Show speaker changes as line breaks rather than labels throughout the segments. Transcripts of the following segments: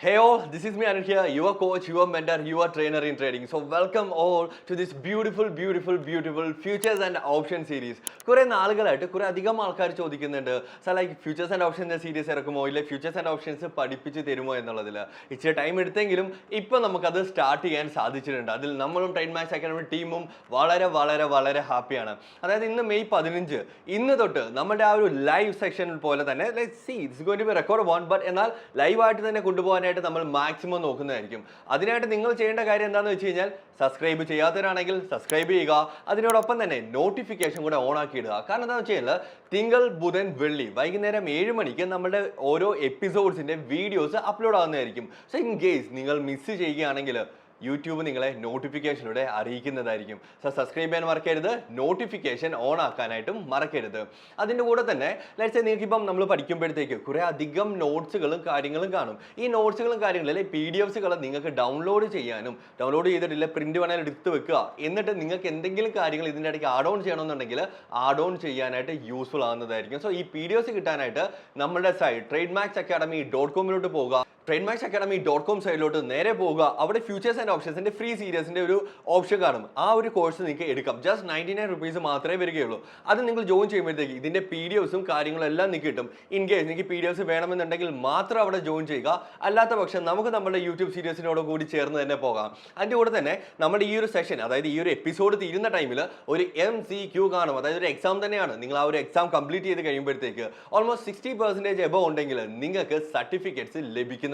Hey all, this is me Anil here, your coach, your mentor, your trainer in trading. So welcome all to this beautiful, beautiful, beautiful futures and option series. കുറെ നാളുകളായിട്ട് കുറെ അധികം ആൾക്കാർ ചോദിക്കുന്നുണ്ട് sir like futures and options series ഇറക്കുമോ? ഇല്ല futures and options പഠിപ്പിച്ച് തരുമോ എന്നുള്ളതിൽ ഇച്ചിരി ടൈം എടുത്തെങ്കിലും ഇപ്പം നമുക്കത് സ്റ്റാർട്ട് ചെയ്യാൻ സാധിച്ചിട്ടുണ്ട്. അതിൽ നമ്മളും ടൈം മാച്ച് അക്കാഡമി ടീമും വളരെ വളരെ വളരെ ഹാപ്പിയാണ് അതായത് ഇന്ന് മെയ് പതിനഞ്ച്. ഇന്ന് തൊട്ട് നമ്മുടെ ആ ഒരു ലൈവ് സെക്ഷൻ പോലെ തന്നെ like see it's going to be record one but എന്നാൽ ലൈവായിട്ട് തന്നെ കൊണ്ടുപോകാനായിട്ട് നമ്മൾ മാക്സിമം നോക്കുന്നതായിരിക്കും. അതിനായിട്ട് നിങ്ങൾ ചെയ്യേണ്ട കാര്യം എന്താണെന്ന് വെച്ച് കഴിഞ്ഞാൽ സബ്സ്ക്രൈബ് ചെയ്യാത്തവരാണെങ്കിൽ സബ്സ്ക്രൈബ് ചെയ്യുക. അതിനോടൊപ്പം തന്നെ നോട്ടിഫിക്കേഷൻ കൂടെ ഓൺ ആക്കി ഇടുക. കാരണം എന്താണെന്ന് വെച്ച് കഴിഞ്ഞാൽ തിങ്കൾ ബുധൻ വെള്ളി വൈകുന്നേരം ഏഴ് മണിക്ക് നമ്മുടെ ഓരോ എപ്പിസോഡ്സിന്റെ വീഡിയോസ് അപ്ലോഡ് ആകുന്നതായിരിക്കും സോ ഇൻ കേസ് നിങ്ങൾ മിസ് ചെയ്യുകയാണെങ്കിൽ യൂട്യൂബ് നിങ്ങളെ നോട്ടിഫിക്കേഷനിലൂടെ അറിയിക്കുന്നതായിരിക്കും. സോ സബ്സ്ക്രൈബ് ചെയ്യാൻ മറക്കരുത്. നോട്ടിഫിക്കേഷൻ ഓൺ ആക്കാനായിട്ടും മറക്കരുത്. അതിന്റെ കൂടെ തന്നെ ലെറ്റ്സ് നിങ്ങൾക്ക് ഇപ്പം നമ്മൾ പഠിക്കുമ്പോഴത്തേക്ക് കുറേ അധികം നോട്ട്സുകളും കാര്യങ്ങളും കാണും. ഈ നോട്ട്സുകളും കാര്യങ്ങളും അല്ലെങ്കിൽ പി ഡി എഫ്സുകൾ നിങ്ങൾക്ക് ഡൗൺലോഡ് ചെയ്യാനും ഡൗൺലോഡ് ചെയ്തിട്ടില്ല പ്രിന്റ് വേണമെങ്കിൽ എടുത്ത് വെക്കുക. എന്നിട്ട് നിങ്ങൾക്ക് എന്തെങ്കിലും കാര്യങ്ങൾ ഇതിന്റെ ഇടയ്ക്ക് ആഡ് ഓൺ ചെയ്യണമെന്നുണ്ടെങ്കിൽ ആഡ് ഓൺ ചെയ്യാനായിട്ട് യൂസ്ഫുൾ ആകുന്നതായിരിക്കും സോ ഈ പി ഡി എഫ്സ് കിട്ടാനായിട്ട് നമ്മുടെ site Trade Max Academy dot കോമിലോട്ട് പോകുക train Max Academy dot com സൈഡിലോട്ട് നേരെ പോവുക. അവിടെ ഫ്യൂച്ചേഴ്സ് ആൻഡ് ഓപ്ഷൻസിന്റെ ഫ്രീ സീരീസിന്റെ ഒരു ഓപ്ഷൻ കാണും. ആ ഒരു കോഴ്സ് നിങ്ങൾക്ക് എടുക്കാം. ജസ്റ്റ് നയന്റി നയൻ റുപ്പീസ് മാത്രമേ വരികയുള്ളൂ. അത് നിങ്ങൾ ജോയിൻ ചെയ്യുമ്പോഴത്തേക്ക് ഇതിന്റെ പി ഡി എഫ്സും കാര്യങ്ങളും എല്ലാം നിങ്ങൾക്ക് കിട്ടും. ഇൻ കേസ് നിങ്ങൾക്ക് പി ഡി എഫ്സ് വേണമെന്നുണ്ടെങ്കിൽ മാത്രം അവിടെ ജോയിൻ ചെയ്യുക. അല്ലാത്ത പക്ഷം നമുക്ക് നമ്മുടെ യൂട്യൂബ് സീരീസിനോട് കൂടി ചേർന്ന് തന്നെ പോകാം. അതിന്റെ കൂടെ തന്നെ നമ്മുടെ ഈ ഒരു സെഷൻ അതായത് ഈ ഒരു എപ്പിസോഡ് തീരുന്ന ടൈമിൽ ഒരു എം സി ക്യൂ കാണും. അതായത് ഒരു എക്സാം തന്നെയാണ്. നിങ്ങൾ ആ ഒരു എക്സാം കംപ്ലീറ്റ് ചെയ്ത് കഴിയുമ്പോഴത്തേക്ക് ഓൾമോസ്റ്റ് സിക്സ്റ്റി പെർസെന്റേജ് എബോ ഉണ്ടെങ്കിൽ നിങ്ങൾക്ക് സർട്ടിഫിക്കറ്റ്സ്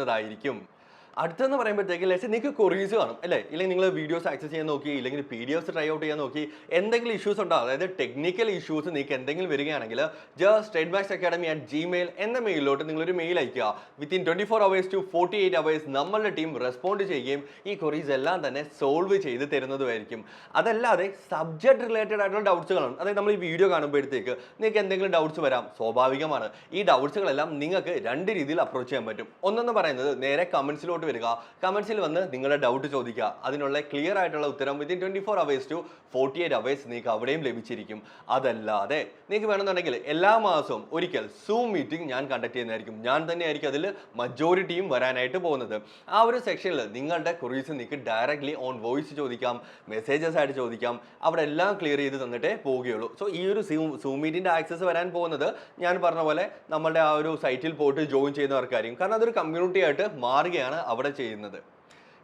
ലഭിക്കുന്നതായിരിക്കും അടുത്തെന്ന് പറയുമ്പോഴത്തേക്ക് ലെസ് നിങ്ങൾക്ക് കൊറീസ് കാണും അല്ലേ? ഇല്ലെങ്കിൽ നിങ്ങൾ വീഡിയോസ് ആക്സസ് ചെയ്യാൻ നോക്കി ഇല്ലെങ്കിൽ P D Fs try out ചെയ്യാൻ നോക്കി എന്തെങ്കിലും ഇഷ്യൂസ് ഉണ്ടോ അതായത് ടെക്നിക്കൽ ഇഷ്യൂസ് നിങ്ങൾക്ക് എന്തെങ്കിലും വരികയാണെങ്കിൽ just state Max Academy at Gmail എന്ന മെയിലിലോട്ട് നിങ്ങളൊരു മെയിൽ അയക്കുക within twenty four hours to forty eight hours നമ്മളുടെ ടീം റെസ്പോണ്ട് ചെയ്യുകയും ഈ കൊറീസ് എല്ലാം തന്നെ സോൾവ് ചെയ്ത് തരുന്നതുമായിരിക്കും അതല്ലാതെ സബ്ജക്ട് റിലേറ്റഡ് ആയിട്ടുള്ള ഡൗട്ട്സുകളാണ് അതായത് നമ്മൾ ഈ വീഡിയോ കാണുമ്പോഴത്തേക്ക് നിങ്ങൾക്ക് എന്തെങ്കിലും ഡൗട്ട്സ് വരാം സ്വാഭാവികമാണ്. ഈ ഡൗട്ട്സുകളെല്ലാം നിങ്ങൾക്ക് രണ്ട് രീതിയിൽ അപ്രോച്ച് ചെയ്യാൻ പറ്റും. ഒന്നെന്ന് പറയുന്നത് നേരെ കമൻസിലോട്ട് വരിക. കമൻസിൽ വന്ന് നിങ്ങളുടെ ഡൗട്ട് ചോദിക്കുക. അതിനുള്ള ക്ലിയർ ആയിട്ടുള്ള ഉത്തരം within twenty four hours to forty eight hours നിങ്ങൾക്ക് അവിടെയും ലഭിച്ചിരിക്കും. അതല്ലാതെ നിങ്ങൾക്ക് വേണമെന്നുണ്ടെങ്കിൽ എല്ലാ മാസവും ഒരിക്കൽ സൂം മീറ്റിംഗ് ഞാൻ കണ്ടക്ട് ചെയ്യുന്നതായിരിക്കും. ഞാൻ തന്നെയായിരിക്കും അതിൽ മജോറിറ്റിയും വരാനായിട്ട് പോകുന്നത്. ആ ഒരു സെക്ഷനിൽ നിങ്ങളുടെ കുറീസ് നിങ്ങൾക്ക് ഡയറക്റ്റ്ലി ഓൺ വോയിസ് ചോദിക്കാം. മെസ്സേജസ് ആയിട്ട് ചോദിക്കാം. അവിടെ എല്ലാം ക്ലിയർ ചെയ്ത് തന്നിട്ടേ പോവുകയുള്ളൂ സോ ഈ ഒരു സൂം സൂം മീറ്റിന്റെ ആക്സസ് വരാൻ പോകുന്നത് ഞാൻ പറഞ്ഞ പോലെ നമ്മളുടെ ആ ഒരു സൈറ്റിൽ പോയിട്ട് ജോയിൻ ചെയ്യുന്നവർക്കായിരിക്കും. കാരണം അതൊരു കമ്മ്യൂണിറ്റി ആയിട്ട് മാറുകയാണ്. അവിടെ ചെയ്യുന്നത്.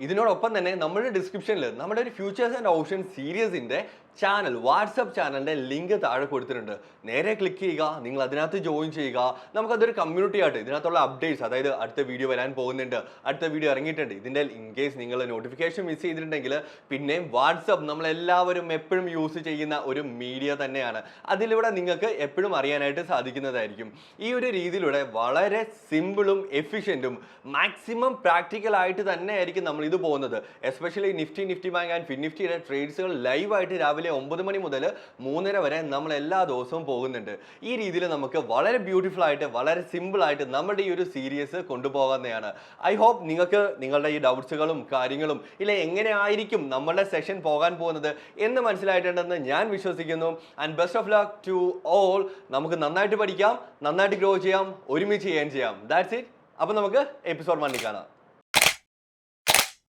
ഇതിനോടൊപ്പം തന്നെ നമ്മുടെ ഡിസ്ക്രിപ്ഷനിൽ നമ്മുടെ ഒരു ഫ്യൂച്ചേഴ്സ് ആൻഡ് ഓപ്ഷൻ സീരീസിന്റെ ചാനൽ വാട്സപ്പ് ചാനലിന്റെ ലിങ്ക് താഴെ കൊടുത്തിട്ടുണ്ട്. നേരെ ക്ലിക്ക് ചെയ്യുക നിങ്ങൾ അതിനകത്ത് ജോയിൻ ചെയ്യുക. നമുക്കതൊരു കമ്മ്യൂണിറ്റി ആയിട്ട് ഇതിനകത്തുള്ള അപ്ഡേറ്റ്സ് അതായത് അടുത്ത വീഡിയോ വരാൻ പോകുന്നുണ്ട് അടുത്ത വീഡിയോ ഇറങ്ങിയിട്ടുണ്ട്. ഇതിന്റെ ഇൻ കേസ് നിങ്ങൾ നോട്ടിഫിക്കേഷൻ മിസ് ചെയ്തിട്ടുണ്ടെങ്കിൽ പിന്നെയും വാട്സപ്പ് നമ്മളെല്ലാവരും എപ്പോഴും യൂസ് ചെയ്യുന്ന ഒരു മീഡിയ തന്നെയാണ്. അതിലൂടെ നിങ്ങൾക്ക് എപ്പോഴും അറിയാനായിട്ട് സാധിക്കുന്നതായിരിക്കും. ഈ ഒരു രീതിയിലൂടെ വളരെ സിമ്പിളും എഫിഷ്യന്റും മാക്സിമം പ്രാക്ടിക്കലായിട്ട് തന്നെ ആയിരിക്കും നമ്മൾ ഇത് പോകുന്നത്. Especially Nifty Nifty Bank and Fin നിഫ്റ്റിയുടെ ട്രേഡ്സുകൾ ലൈവായിട്ട് രാവിലെ ഒമ്പത് മണി മുതൽ മൂന്നര വരെ നമ്മൾ എല്ലാ ദിവസവും പോകുന്നുണ്ട്. ഈ രീതിയിൽ നമുക്ക് വളരെ ബ്യൂട്ടിഫുൾ ആയിട്ട് വളരെ സിമ്പിൾ ആയിട്ട് നമ്മുടെ ഈ ഒരു സീരീസ് കൊണ്ടുപോകുന്നതാണ് ഐ ഹോപ്പ് നിങ്ങൾക്ക് നിങ്ങളുടെ ഈ ഡൗട്ട്സുകളും കാര്യങ്ങളും ഇല്ല എങ്ങനെയായിരിക്കും നമ്മളുടെ സെഷൻ പോകാൻ പോകുന്നത് എന്ന് മനസ്സിലായിട്ടുണ്ടെന്ന് ഞാൻ വിശ്വസിക്കുന്നു. And best of luck to all നമുക്ക് നന്നായിട്ട് പഠിക്കാം നന്നായിട്ട് ഗ്രോ ചെയ്യാം ഒരുമിച്ച് ചെയ്യാൻ ചെയ്യാം. ദാറ്റ്സ് ഇറ്റ് അപ്പോൾ നമുക്ക് എപ്പിസോഡ് മണ്ണിൽ കാണാം.